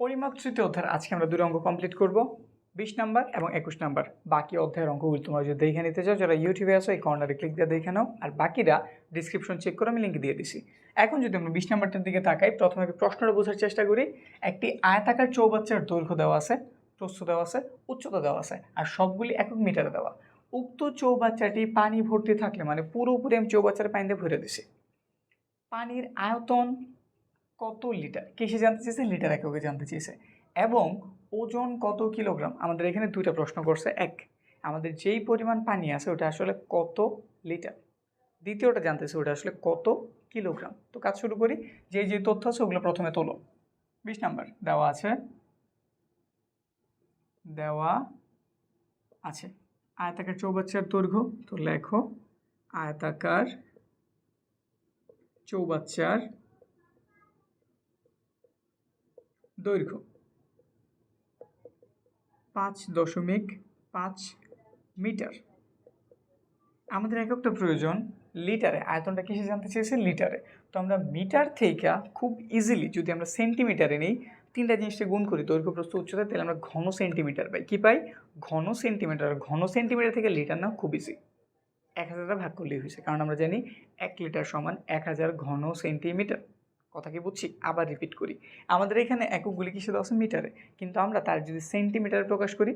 পরিমাপ তৃতীয় অধ্যায়ের আজকে আমরা দুটো অঙ্ক কমপ্লিট করব, বিশ নাম্বার এবং একুশ নাম্বার। বাকি অধ্যায়ের অঙ্কগুলো তোমরা যদি দেখে নিতে চাও, যারা ইউটিউবে আসো এই কর্নারে ক্লিক দিয়ে দেখে নাও। আর বাকিরা ডিসক্রিপশন চেক করে আমি লিঙ্ক দিয়ে দিছি। এখন যদি আমরা বিশ নাম্বারটার দিকে তাকাই, প্রথমে প্রশ্নটা বোঝার চেষ্টা করি। একটি আয়তাকার চৌবাচ্চার দৈর্ঘ্য দেওয়া আছে, প্রস্থ দেওয়া আছে, উচ্চতা দেওয়া আছে, আর সবগুলি একক মিটারে দেওয়া। উক্ত চৌবাচ্চাটি পানি ভর্তি থাকলে মানে পুরোপুরি আমি চৌবাচ্চার পানি দিয়ে ভরে দিছি। পানির আয়তন কত লিটার? কিসে জানতে চেয়েছে? লিটার এককে জানতে চেয়েছে। এবং ওজন কত কিলোগ্রাম? আমাদের এখানে দুইটা প্রশ্ন করছে। এক, আমাদের যেই পরিমাণ পানি আছে, ওটা আসলে কত লিটার? দ্বিতীয়টা জানতেছে ওটা আসলে কত কিলোগ্রাম? তো কাজ শুরু করি। যে যে তথ্য আছে, ওগুলো প্রথমে তোলো। বিশ নাম্বার, দেওয়া আছে। দেওয়া আছে। আয়তাকার চৌবাচ্চার দৈর্ঘ্য, তো লেখো। আয়তাকার চৌবাচ্চার দৈর্ঘ্য পাঁচ দশমিক পাঁচ মিটার। আমাদের এককটা প্রয়োজন লিটারে। আয়তনটা কিসে জানতে চেয়েছে? লিটারে। তো আমরা মিটার থেকে খুব ইজিলি যদি আমরা সেন্টিমিটারে নিই, তিনটা জিনিসটা গুণ করি দৈর্ঘ্য প্রস্থ উচ্চতা, তাহলে আমরা ঘন সেন্টিমিটার পাই। কী পাই? ঘন সেন্টিমিটার ঘন সেন্টিমিটার থেকে লিটার না খুব ইজি এক হাজারটা ভাগ করলেই হয়েছে। কারণ আমরা জানি এক লিটার সমান এক হাজার ঘন সেন্টিমিটার কথা কি বুঝছি? আবার রিপিট করি। আমাদের এখানে এককগুলি কিসে দেওয়া আছে? মিটারে। কিন্তু আমরা তার যদি সেন্টিমিটারে প্রকাশ করি,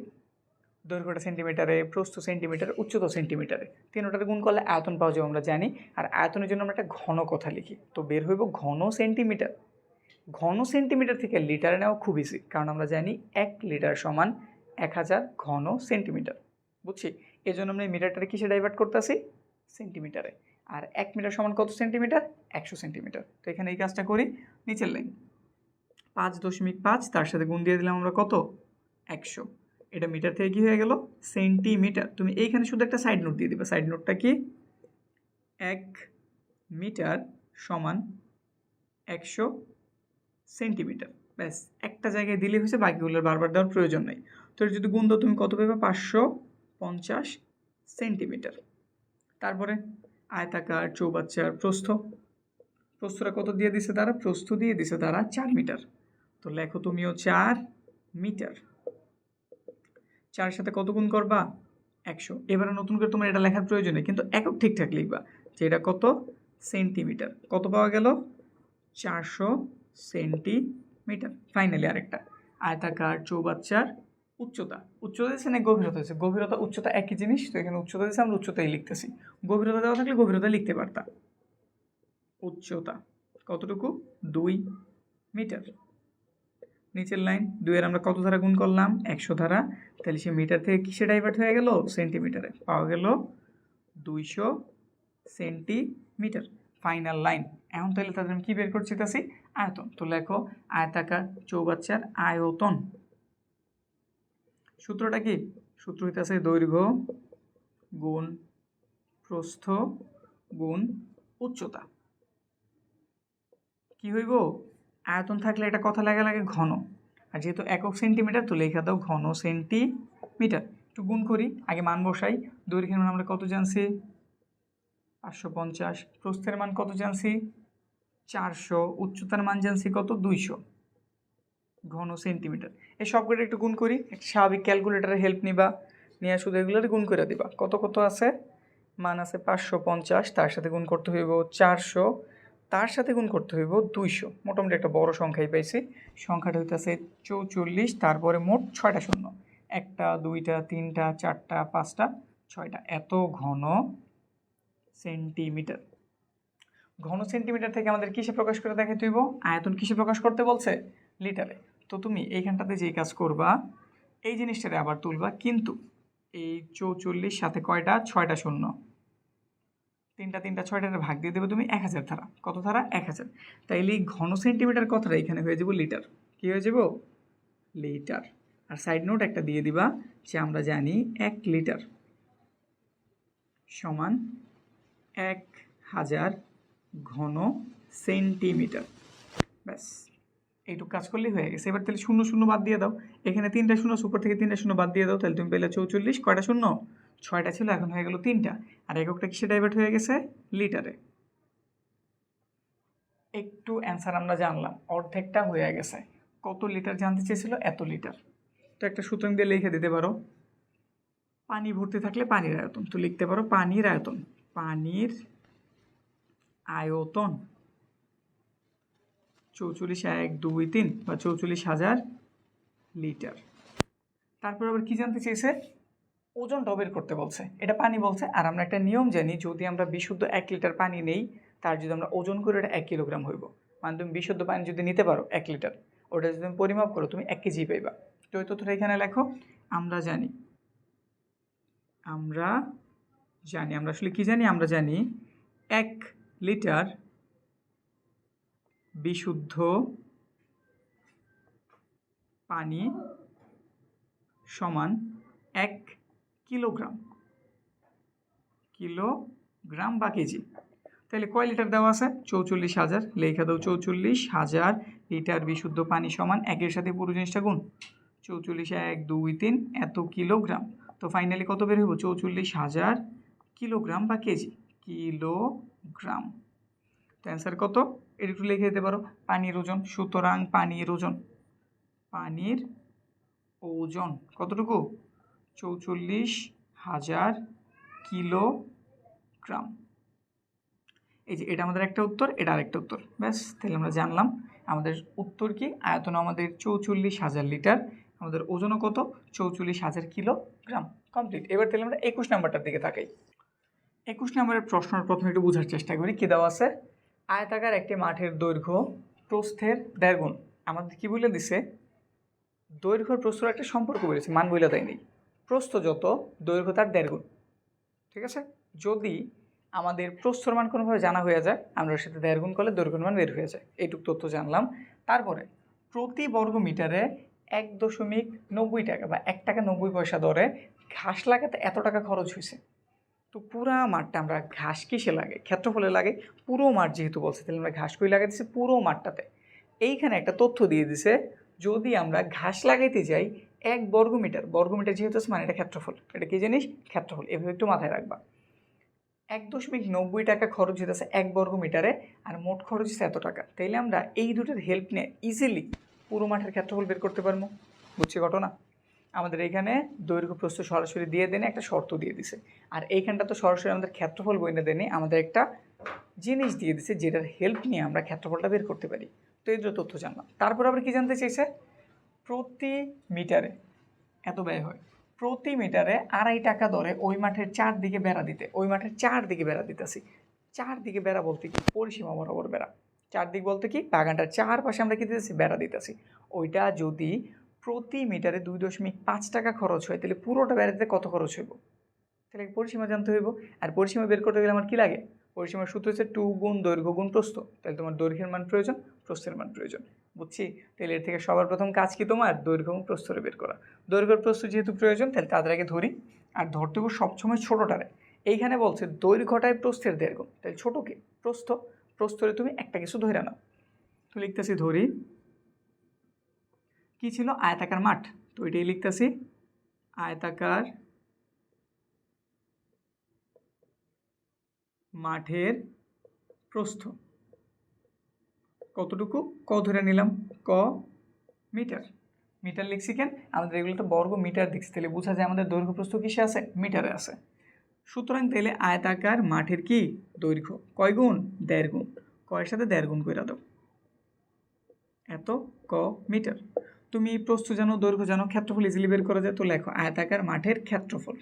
দৈর্ঘ্যটা সেন্টিমিটারে প্রস্থ সেন্টিমিটার উচ্চতা সেন্টিমিটারে তিনটার গুণ করলে আয়তন পাওয়া যাবে আমরা জানি। আর আয়তনের জন্য আমরা একটা ঘন কথা লিখি। তো বের হইব ঘন সেন্টিমিটার ঘন সেন্টিমিটার থেকে লিটারে নেওয়া খুব ইজি কারণ আমরা জানি এক লিটার সমান এক হাজার ঘন সেন্টিমিটার বুঝছি? এই জন্য আমরা এই মিটারটারে কিসে ডাইভার্ট করতেছি? সেন্টিমিটারে আর এক মিটার সমান কত সেন্টিমিটার? একশো সেন্টিমিটার। তো এখানে এই কাজটা করি, নিচের লাইন পাঁচ দশমিক পাঁচ, তার সাথে গুণ দিয়ে দিলাম আমরা কত? একশো। এটা মিটার থেকে কী হয়ে গেল? সেন্টিমিটার। তুমি এইখানে শুধু একটা সাইড নোট দিয়ে দিবে। সাইড নোটটা কি? এক মিটার সমান একশো সেন্টিমিটার। ব্যাস, একটা জায়গায় দিলে হয়েছে বাকিগুলোর বারবার দেওয়ার প্রয়োজন নেই। তো যদি গুণ দাও, তুমি কত পাবে? পাঁচশো পঞ্চাশ সেন্টিমিটার। তারপরে আয়তাকার চৌবাচ্চার প্রস্থ। প্রস্থটা কত দিয়ে দিছে তারা? প্রস্থ দিয়ে দিছে তারা চার মিটার। তো লেখো তুমিও চার মিটার। চারের সাথে কত গুণ করবা? একশো। এবারে নতুন করে তোমার এটা লেখার প্রয়োজন কিন্তু একক ঠিকঠাক লিখবা যে এটা কত সেন্টিমিটার। কত পাওয়া গেল? চারশো সেন্টিমিটার। ফাইনালি আরেকটা। আয়তাকার চৌবাচ্চার উচ্চতা। উচ্চতা দিচ্ছে না গভীরতা দিচ্ছে গভীরতা, উচ্চতা একই জিনিস, তো এখানে উচ্চতা দিচ্ছে আমরা উচ্চতাই লিখতেছি। গভীরতা দেওয়া থাকলে গভীরতা লিখতে পারতাম উচ্চতা কতটুকু? দুই মিটার। নিচের লাইন, দুইয়ের আমরা কত ধারা গুণ করলাম? একশো ধারা। তাহলে সে মিটার থেকে কিসে ডাইভার্ট হয়ে গেল? সেন্টিমিটারে পাওয়া গেল দুইশো সেন্টিমিটার ফাইনাল লাইন এখন তাহলে তাদের আমি কী বের করছি তাছি আয়তন। তো লেখো, আয়তাকার চৌবাচ্চার আয়তন। সূত্রটা কি? সূত্র হইতেছে দৈর্ঘ্য গুণ প্রস্থ গুণ উচ্চতা। কি হইব? আয়তন থাকলে এটা কথা লাগা লাগে ঘন। আর যেহেতু একক সেন্টিমিটার, তো লেখা দাও ঘন সেন্টিমিটার। একটু গুণ করি, আগে মান বসাই। দৈর্ঘ্যের মান আমরা কত জানছি? পাঁচশো পঞ্চাশ। প্রস্থের মান কত জানছি? চারশো। উচ্চতার মান জানছি কত? দুইশো। ঘন সেন্টিমিটার এই সবগুলো একটু গুণ করি, একটা স্বাভাবিক ক্যালকুলেটারের হেল্প নিবা, নিয়ে শুধু এগুলোর গুণ করে দিবা। কত কত আছে? মান আছে পাঁচশো পঞ্চাশ, তার সাথে গুণ করতে হইব চারশো, তার সাথে গুণ করতে হইব দুইশো। মোটামুটি একটা বড় সংখ্যাই পাইছি। সংখ্যাটা হইতেছে চৌচল্লিশ, তারপরে মোট ছয়টা শূন্য। একটা, দুইটা, তিনটা, চারটা, পাঁচটা, ছয়টা। এত ঘন সেন্টিমিটার ঘন সেন্টিমিটার থেকে আমাদের কিসে প্রকাশ করে দেখাতে হইব? আয়তন কিসে প্রকাশ করতে বলছে? লিটারে। তো তুমি এইখানটাতে যেই কাজ করবা, এই জিনিসটারে আবার তুলবা। কিন্তু এই চৌচল্লিশ, সাথে কয়টা? ছয়টা শূন্য। তিনটা তিনটা, ছয়টার ভাগ দিয়ে দেবে তুমি এক হাজার ধারা। কত ধারা? এক হাজার। তাইলে ঘন সেন্টিমিটার কথাটা এখানে হয়ে যাব লিটার। কী হয়ে যাব? লিটার। আর সাইড নোট একটা দিয়ে দিবা যে আমরা জানি এক লিটার সমান এক হাজার ঘন সেন্টিমিটার। ব্যাস। এইটুকু কাজ করলেই হয়ে গেছে। এবার তাহলে শূন্য শূন্য বাদ দিয়ে দাও। এখানে তিনটা শূন্য সুপার থেকে তিনটা শূন্য বাদ দিয়ে দাও। তাহলে তুমি পেলে চৌচল্লিশ, কয়টা শূন্য? ছয়টা ছিল, এখন হয়ে গেল তিনটা। আর এককটা কিসে ডাইভার্ট হয়ে গেছে? লিটারে একটু অ্যান্সার আমরা জানলাম, অর্ধেকটা হয়ে গেছে। কত লিটার জানতে চেয়েছিল? এত লিটার তো একটা সুতরাং দিয়ে লিখে দিতে পারো। পানি ভর্তি থাকলে পানির আয়তন। তো লিখতে পারো পানির আয়তন। পানির আয়তন। চৌচল্লিশ এক, দুই, তিন বা চৌচল্লিশ হাজার লিটার। তারপর আবার কি জানতে চেয়েছে? ওজনটা বের করতে বলছে। এটা পানি বলছে। আর আমরা একটা নিয়ম জানি, যদি আমরা বিশুদ্ধ এক লিটার পানি নেই, তার যদি আমরা ওজন করে এটা এক কিলোগ্রাম হইব। মানে তুমি বিশুদ্ধ পানি যদি নিতে পারো, এক লিটার, ওটা যদি তুমি পরিমাপ করো, তুমি এক কেজি পাইবা। তো ওই তথ্যটা এখানে লেখো। আমরা জানি। আমরা জানি। আমরা আসলে কি জানি? আমরা জানি এক লিটার বিশুদ্ধ পানি সমান এক কিলোগ্রাম। কিলোগ্রাম বা কেজি। তাহলে কয় লিটার দেওয়া আছে? চৌচল্লিশ হাজার। লেখা দাও চৌচল্লিশ হাজার লিটার বিশুদ্ধ পানি সমান একের সাথে পুরো জিনিসটা গুণ। চৌচল্লিশ এক, দুই, তিন, এত কিলোগ্রাম। তো ফাইনালি কত বের হইব? চৌচল্লিশ হাজার কিলোগ্রাম বা কেজি। কিলোগ্রাম। তো অ্যান্সার কত? এটা একটু লিখে দিতে পারো। পানির ওজন। সুতরাং পানির ওজন। পানির ওজন। কতটুকু? চৌচল্লিশ হাজার কিলোগ্রাম। এই যে, এটা আমাদের একটা উত্তর, এটা আরেকটা উত্তর। ব্যাস, তাহলে আমরা জানলাম আমাদের উত্তর কি? আয়তন আমাদের চৌচল্লিশ হাজার লিটার। আমাদের ওজনও কত? চৌচল্লিশ হাজার কিলোগ্রাম। কমপ্লিট। এবার তাহলে আমরা একুশ নাম্বারটার দিকে তাকাই। একুশ নম্বরের প্রশ্নের প্রথমে একটু বোঝার চেষ্টা করি, কী দেওয়া আছে? আয়তাকার একটি মাঠের দৈর্ঘ্য, প্রস্থের দেড় গুণ। আমাদের কি বলে দিছে? দৈর্ঘ্য, প্রস্থর একটা সম্পর্ক বলেছে, মান বইলে দেয়নি প্রস্থ যত, দৈর্ঘ্য তার দেড় গুণ। ঠিক আছে? যদি আমাদের প্রস্থর মান কোনোভাবে জানা হয়ে যায়, আমরা সাথে দেড় গুণ করলে দৈর্ঘ্যের মান বের হয়ে যায়। এইটুক তথ্য জানলাম। তারপরে, প্রতি বর্গ মিটারে এক দশমিক নব্বই টাকা বা এক টাকা নব্বই পয়সা দরে ঘাস লাগাতে এত টাকা খরচ হয়েছে। তো পুরা মাঠটা আমরা ঘাস কিসে লাগে? ক্ষেত্রফলে লাগে। পুরো মাঠ যেহেতু বলছে, তাহলে আমরা ঘাস কই লাগাইতেছি পুরো মাঠটাতে। এইখানে একটা তথ্য দিয়ে দিছে, যদি আমরা ঘাস লাগাইতে যাই, এক বর্গমিটার বর্গমিটার যেহেতু মানে এটা ক্ষেত্রফল। এটা কি জিনিস? ক্ষেত্রফল। এভাবে একটু মাথায় রাখবা। এক দশমিক নব্বই টাকা খরচ হইতেছে এক বর্গ মিটারে আর মোট খরচ হচ্ছে এত টাকা। তাইলে আমরা এই দুটোর হেল্প নিয়ে ইজিলি পুরো মাঠের ক্ষেত্রফল বের করতে পারব। বুঝছি ঘটনা? আমাদের এখানে দৈর্ঘ্য প্রস্থ সরাসরি দিয়ে দেনে একটা শর্ত দিয়ে দিছে। আর এইখানটা তো সরাসরি আমাদের ক্ষেত্রফল বইনে দেনে, আমাদের একটা জিনিস দিয়ে দিছে যেটার হেল্প নিয়ে আমরা ক্ষেত্রফলটা বের করতে পারি। তো এই তথ্য জানলাম। তারপর আবার কি জানতে চাইছে? প্রতি মিটারে, এত ব্যয় হয়, প্রতি মিটারে আড়াই টাকা দরে ওই মাঠের চারদিকে বেড়া দিতে, ওই মাঠের চারদিকে বেড়া দিতেছি। চারদিকে বেড়া বলতে কি? পরিসীমা বরাবর বেড়া। চারদিক বলতে কি? বাগানটার চারপাশে আমরা কি দিতেছি? বেড়া দিতেছি। ওইটা যদি প্রতি মিটারে দুই দশমিক পাঁচ টাকা খরচ হয়, তাহলে পুরোটা বেড়াতে কত খরচ হইব? তাহলে পরিসীমা জানতে হইব। আর পরিসীমা বের করতে গেলে আমার কী লাগে? পরিসীমার সূত্র হচ্ছে টু গুণ দৈর্ঘ্য গুণ প্রস্থ। তাহলে তোমার দৈর্ঘ্যের মান প্রয়োজন, প্রস্থের মান প্রয়োজন। বুঝছি? তাহলে এর থেকে সবার প্রথম কাজ কি তোমার? দৈর্ঘ্য এবং প্রস্থরে বের করা। দৈর্ঘ্য প্রস্থ যেহেতু প্রয়োজন, তাহলে তাদের আগে ধরি। আর ধরতে হবে সবসময় ছোটোটারে। এইখানে বলছে দৈর্ঘ্যটায় প্রস্থের দৈর্ঘ্য তাহলে ছোটো কি? প্রস্থ। প্রস্থরে তুমি একটা কিছু ধরে নাও। তো লিখতেছি ধরি। কি ছিল? আয়তাকার মাঠ। তো এটাই লিখতেছি। আয়তাকার মাঠের প্রস্থ। কতটুকু? ক ধরে নিলাম। ক মিটার। মিটার লিখছি কেন? আমাদের এগুলো তো বর্গ মিটার দেখছি, তাহলে বোঝা যায় আমাদের দৈর্ঘ্য প্রস্থ কিসে আছে? মিটারে আছে। সুতরাং তাহলে আয়তাকার মাঠের কি? দৈর্ঘ্য। কয় গুণ? দেড় গুণ। কয়ের সাথে দেড় গুণ করে দাও। এত ক মিটার। তুমি প্রস্থ জানো, দৈর্ঘ্য জানো, ক্ষেত্রফল ইজিলি বের করা যায়। তো লেখো, আয়তাকার মাঠের ক্ষেত্রফল।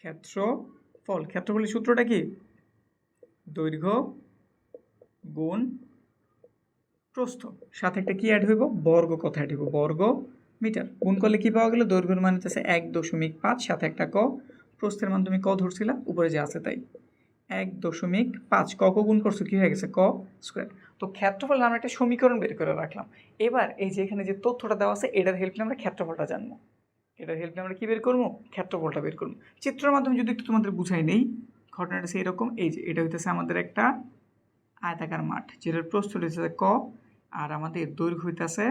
ক্ষেত্রফল, ক্ষেত্রফলের সূত্রটা কি? দৈর্ঘ্য গুণ প্রস্থ। সাথে একটা কি অ্যাড হইব? বর্গ কথা অ্যাড হইব, বর্গ মিটার। গুণ করলে কি পাওয়া গেল? দৈর্ঘ্যের মান হচ্ছে এক দশমিক পাঁচ, সাথে একটা ক। প্রস্থের মান তুমি ক ধরছিলা? উপরে যে আছে তাই। এক দশমিক পাঁচ। ক ক গুণ করছ, কী হয়ে গেছে? ক স্কোয়ার তো ক্ষেত্রফল আমরা একটা সমীকরণ বের করে রাখলাম। এবার এই যে এখানে যে তথ্যটা দেওয়া আছে, এটার হেল্পে আমরা ক্ষেত্রফলটা জানব। এটার হেল্পে আমরা কী বের করব? ক্ষেত্রফলটা বের করব। চিত্রের মাধ্যমে যদি একটু তোমাদের বুঝাই নেই, ঘটনাটা সেই রকম এই যে এটা হইতেছে আমাদের একটা আয়তাকার মাঠ, যেটার প্রস্থ হইতেছে ক, আর আমাদের দৈর্ঘ্য হইতেছে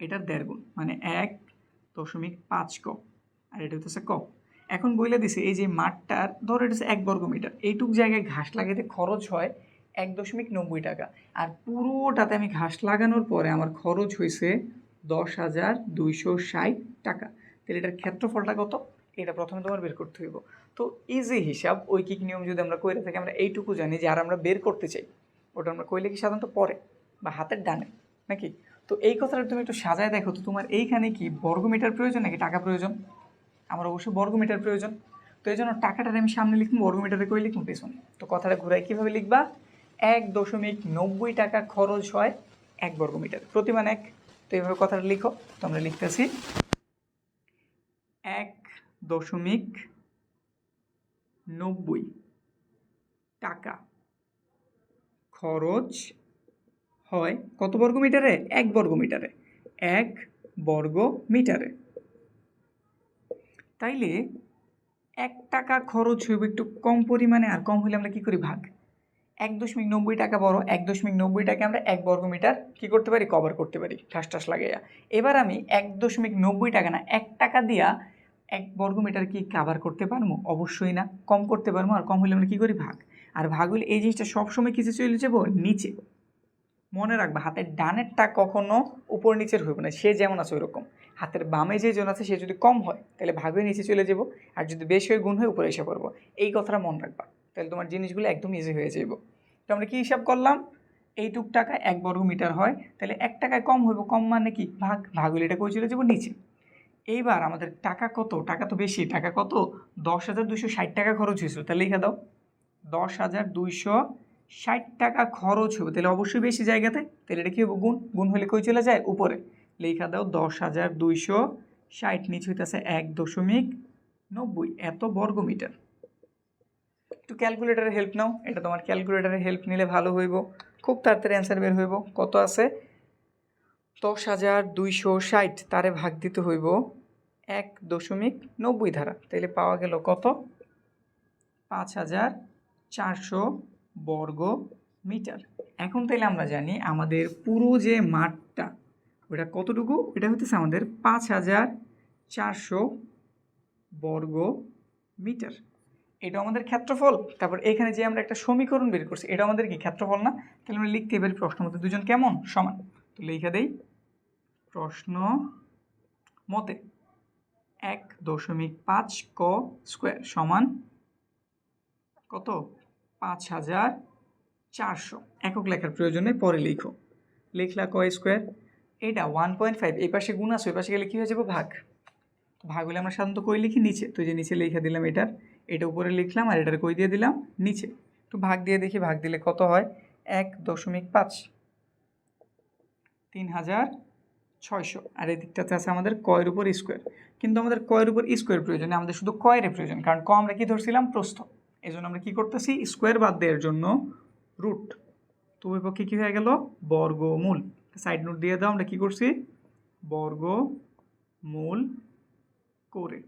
এটার দেড় গুণ মানে এক দশমিক পাঁচ ক। আর এটা হইতেছে ক। এখন বইলে দিছে, এই যে মাঠটার, ধরো এটা এক বর্গ মিটার এইটুক জায়গায় ঘাস লাগাতে খরচ হয় এক দশমিক নব্বই টাকা। আর পুরোটাতে আমি ঘাস লাগানোর পরে আমার খরচ হয়েছে দশ হাজার দুইশো ষাট টাকা। তাহলে এটার ক্ষেত্রফলটা কত? এটা প্রথমে তোমার বের করতে হইব। তো এই যে হিসাব, ঐকিক নিয়ম যদি আমরা কইরে থাকি, আমরা এইটুকু জানি যে আর আমরা বের করতে চাই। ওটা আমরা কইলে কি সাধারণত পরে, বা হাতের ডানে, নাকি? তো এই কথাটা তুমি একটু সাজায় দেখো, তো তোমার এইখানে কি বর্গমিটার প্রয়োজন নাকি টাকা প্রয়োজন? আমার অবশ্যই বর্গমিটার প্রয়োজন। তো এই জন্য টাকাটা আমি সামনে লিখব, বর্গমিটারে কই লিখব পেছনে। তো কথাটা ঘুরাই কীভাবে লিখবা? এক দশমিক নব্বই টাকা খরচ হয় এক বর্গমিটার, প্রতিমান এক। তো এইভাবে কথাটা লিখো, তো আমরা লিখতেছি এক দশমিক নব্বই টাকা খরচ হয় কত বর্গ মিটারে এক বর্গ মিটারে এক বর্গ মিটারে তাইলে এক টাকা খরচ হইব একটু কম পরিমাণে আর কম হলে আমরা কি করি ভাগ? এক দশমিক নব্বই টাকা বড়, এক দশমিক নব্বই টাকা আমরা এক বর্গ মিটার কী করতে পারি? কভার করতে পারি, ঠাস ঠাস লাগাইয়া। এবার আমি এক দশমিক নব্বই টাকা না, এক টাকা দিয়া এক বর্গ মিটার কি কাভার করতে পারব অবশ্যই না। কম করতে পারব আর কম হলে আমরা কী করি? ভাগ। আর ভাগ হলে এই জিনিসটা সবসময় কিছু চলে যাব, নিচে। মনে রাখবা, হাতের ডানেরটা কখনো উপর নিচের হইব না, সে যেমন আছে ওইরকম। হাতের বামে যে জন আছে, সে যদি কম হয়, তাহলে ভাগ নিচে চলে যাব, আর যদি বেশি হয়ে, গুণ হয়ে উপরে এসে পড়ব। এই কথাটা মনে রাখবা, তাহলে তোমার জিনিসগুলো একদম ইজি হয়ে যাইব। তো আমরা কী হিসাব করলাম? এইটুক টাকা এক বর্গ মিটার হয়, তাহলে এক টাকায় কম হইব, কম মানে কি? ভাগ ভাগ হলে এটা কই চলে যাব? নিচে। এইবার আমাদের টাকা কত? টাকা তো বেশি, টাকা কত? দশ হাজার দুশো ষাট টাকা খরচ হয়েছিল, তাহলে লিখে দাও। দশ হাজার দুইশো ষাট টাকা খরচ হবে। তাহলে অবশ্যই বেশি জায়গাতে। তাহলে এটা কী হবে? গুণ। গুণ হলে কই চলে যায়? উপরে। লেখা দাও দশ হাজার দুইশো ষাট, নিচে হইতেছে এক দশমিক নব্বই। এত বর্গ মিটার একটু ক্যালকুলেটারের হেল্প নাও। এটা তোমার ক্যালকুলেটারের হেল্প নিলে ভালো হইব। খুব তাড়াতাড়ি অ্যান্সার বের হইব। কত আছে? দশ হাজার দুইশো ষাট। তারে ভাগ দিতে হইব এক দশমিক নব্বই ধারা। তাইলে পাওয়া গেল কত? পাঁচ হাজার চারশো বর্গ মিটার। এখন তাইলে আমরা জানি আমাদের পুরো যে মাঠটা, ওটা কতটুকু? এটা হতেছে আমাদের পাঁচ হাজার চারশো বর্গ মিটার। এটা আমাদের ক্ষেত্রফল। তারপর এখানে যে আমরা একটা সমীকরণ বের করছি, এটা আমাদের কি ক্ষেত্রফল না? তাহলে আমরা লিখতে পারি প্রশ্ন মতে দুজন কেমন? সমান। তো লিখে দেই, প্রশ্ন মতে এক দশমিক পাঁচ ক স্কোয়ার সমান কত? পাঁচ হাজার চারশো। একক লেখার প্রয়োজনে পরে লিখো। লিখলা ক স্কোয়ার? এটা ওয়ান পয়েন্ট ফাইভ এই পাশে গুণ আছে, ওই পাশে গেলে কী হয়ে যাবে? ভাগ। ভাগ হলে আমরা সাধারণত কই লিখি? নিচে। তো যে নিচে লিখে দিলাম এটার। এটা উপরে লিখলাম আর এটার কই দিয়ে দিলাম? নিচে। তো ভাগ দিয়ে দেখি, ভাগ দিলে কত হয়? এক দশমিক পাঁচ। তিন হাজার ছয়শো। আর এই দিকটাতে আছে আমাদের কয়ের উপর স্কোয়ার। কিন্তু আমাদের কয়ের উপর স্কোয়ার প্রয়োজন, আমাদের শুধু কয়ের প্রয়োজন। কারণ ক আমরা কি ধরছিলাম? প্রস্থ। এই জন্য আমরা কী করতেছি? স্কোয়ার বাদ দেওয়ার জন্য রুট তো ওই কী হয়ে গেল? বর্গমূল। সাইড নোট দিয়ে দাও, আমরা কী করছি? বর্গমূল করে।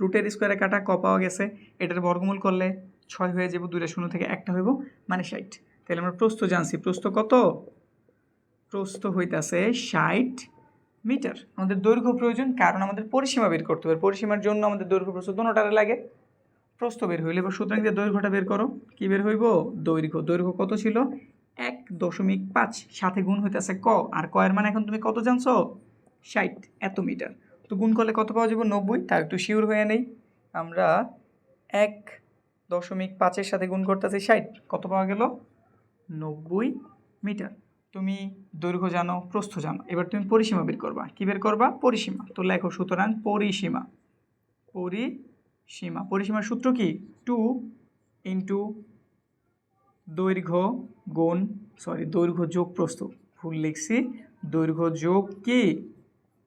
রুটের স্কোয়ারে কাটা, ক পাওয়া গেছে। এটার বর্গমূল করলে ছয় হয়ে যাব, দুইটা শূন্য থেকে একটা হইব মানে ষাট। তাহলে আমরা প্রস্থ জানছি। প্রস্থ কত? প্রস্থ হইতাছে ষাট মিটার। আমাদের দৈর্ঘ্য প্রয়োজন, কারণ আমাদের পরিসীমা বের করতে হবে। পরিসীমার জন্য আমাদের দৈর্ঘ্য প্রস্থ দুটোটারে লাগে। প্রস্থ বের হইলে এবার সুতরাং দিয়ে দৈর্ঘ্যটা বের করো। কি বের হইব? দৈর্ঘ্য। দৈর্ঘ্য কত ছিল? এক দশমিক পাঁচ। সাথে গুণ হইতেছে ক। আর ক এর মানে এখন তুমি কত জানছো? ষাট এত মিটার। তো গুণ করলে কত পাওয়া যাবে? নব্বই। তার একটু শিওর হয়ে নেই। আমরা এক দশমিক পাঁচের সাথে গুণ করতেছি ষাট। কত পাওয়া গেল? নব্বই মিটার। তুমি দৈর্ঘ্য জানো, প্রস্থ জানো। এবার তুমি পরিসীমা বের করবা। কী বের করবা? পরিসীমা। তো লেখো সুতরাং পরিসীমা। পরিসীমা পরিসীমার সূত্র কি? টু ইন্টু দৈর্ঘ্য গুণ, সরি, দৈর্ঘ্য যোগ প্রস্থ। ভুল লিখছি। দৈর্ঘ্য যোগ কি?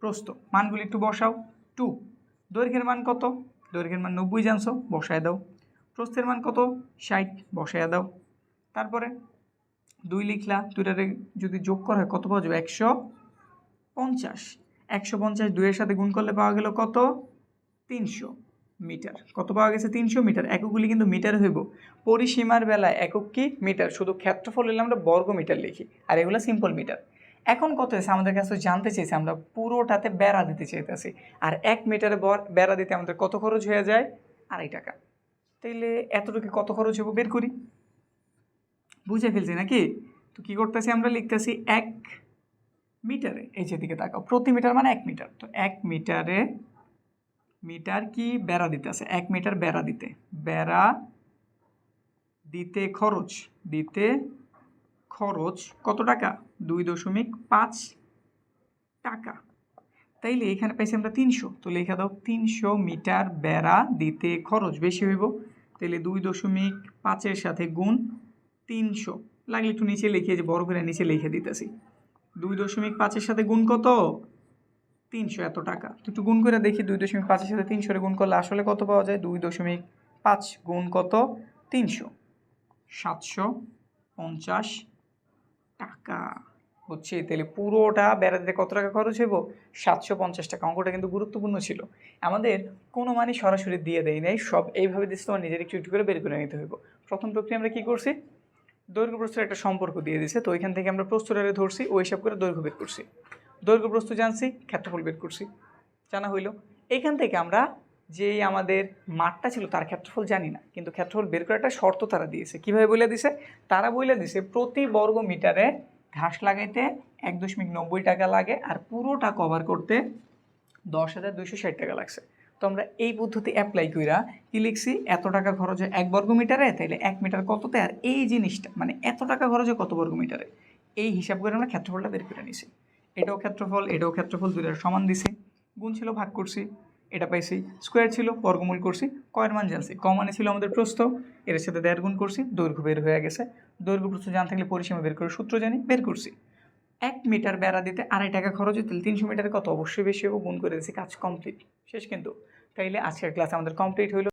প্রস্থ। মানগুলি একটু বসাও। টু। দৈর্ঘ্যের মান কত? দৈর্ঘ্যের মান নব্বই জানছো? বসায় দাও। প্রস্থের মান কত? ষাট। বসায় দাও। তারপরে দুই লিখলা, দুইটারে যদি যোগ করা হয়, কত পাওয়া যাবে? একশো পঞ্চাশ। একশো পঞ্চাশ দুইয়ের সাথে গুণ করলে পাওয়া গেল কত? তিনশো। মিটার। কত পাওয়া গেছে? তিনশো মিটার। এককগুলি কিন্তু মিটার হইব। পরিসীমার বেলায় একক কি? মিটার। শুধু ক্ষেত্রফল হলে আমরা বর্গ মিটার লিখি, আর এগুলো সিম্পল মিটার। এখন কত হয়েছে? আমাদের কাছে জানতে চেয়েছি আমরা পুরোটাতে বেড়া দিতে চাইতেছি। আর এক মিটারে বেড়া দিতে আমাদের কত খরচ হয়ে যায়? আড়াই টাকা। তাইলে এতটুকু কত খরচ হব বের করি। বুঝে ফেলছি নাকি? তো কী করতেছি আমরা? লিখতেছি এক মিটারে। এই যেদিকে তাকাও। প্রতি মিটার মানে এক মিটার। তো এক মিটারে মিটার কি বেড়া দিতে আছে? এক মিটার বেড়া দিতে। বেড়া দিতে খরচ। দিতে খরচ কত টাকা? দুই দশমিক পাঁচ টাকা। তাইলে এখানে পাইছি আমরা তিনশো। তো লেখা দাও, তিনশো মিটার বেড়া দিতে খরচ বেশি হইব। তাহলে দুই দশমিক পাঁচের সাথে গুণ তিনশো। লাগলে একটু নিচে লিখে যে বড় করে নিচে লিখে দিতেছি। দুই দশমিক পাঁচের সাথে গুণ কত? তিনশো এত টাকা। একটু গুণ করে দেখি, দুই দশমিক পাঁচের সাথে তিনশোরে গুণ করলে আসলে কত পাওয়া যায়? দুই দশমিক পাঁচ গুণ কত? তিনশো। সাতশো পঞ্চাশ টাকা। হচ্ছে তাহলে পুরোটা বেড়াতে কত টাকা খরচ হইব? সাতশো পঞ্চাশ টাকা। অঙ্কটা কিন্তু গুরুত্বপূর্ণ ছিল। আমাদের কোনো মানে সরাসরি দিয়ে দেয় নাই। সব এইভাবে দিচ্ছে, তোমার নিজের একটু একটু করে বের করে নিতে হইব। প্রথম প্রক্রিয়া আমরা কী করছি? দৈর্ঘ্য প্রস্তুর একটা সম্পর্ক দিয়ে দিছে। তো ওইখান থেকে আমরা প্রস্তুরারে ধরছি, ওই হিসাব করে দৈর্ঘ্য বের করছি। দৈর্ঘ্য প্রস্তু জানছি, ক্ষেত্রফল বের করছি। জানা হইল এইখান থেকে আমরা যে আমাদের মাঠটা ছিল তার ক্ষেত্রফল জানি না, কিন্তু ক্ষেত্রফল বের করার একটা শর্ত তারা দিয়েছে। কীভাবে বলে দিছে? তারা বলে দিছে, প্রতি বর্গ মিটারে ঘাস লাগাইতে এক দশমিক নব্বই টাকা লাগে আর পুরোটা কভার করতে দশ হাজার দুইশো ষাট টাকা লাগছে। তো আমরা এই পদ্ধতি অ্যাপ্লাই কইরা কি লিখছি? এত টাকা খরচ হয় এক বর্গ মিটারে, তাইলে এক মিটার কততে আর এই জিনিসটা মানে এত টাকা খরচ হয় কত বর্গ মিটারে? এই হিসাব করে আমরা ক্ষেত্রফলটা বের করে নিছি। এটাও ক্ষেত্রফল এটাও ক্ষেত্রফল, দুইটার সমান দিছি। গুণ ছিল, ভাগ করছি, এটা পাইছি। স্কোয়ার ছিল, বর্গমূল করছি। কয়ের মান জানছি। ক মানে ছিল আমাদের প্রস্থ। এর সাথে দেড় গুণ করছি, দৈর্ঘ্য বের হয়ে গেছে। দৈর্ঘ্য প্রস্থ জান থাকলে পরিসীমা বের করে সূত্র জানি, বের করছি। এক মিটার বেড়া দিতে আড়াই টাকা খরচ হতো তিনশো মিটারে কত? অবশ্যই বেশি হব গুণ করে দিয়েছি কাজ কমপ্লিট শেষ কিন্তু। তাইলে আজকের ক্লাস আমাদের কমপ্লিট হইল।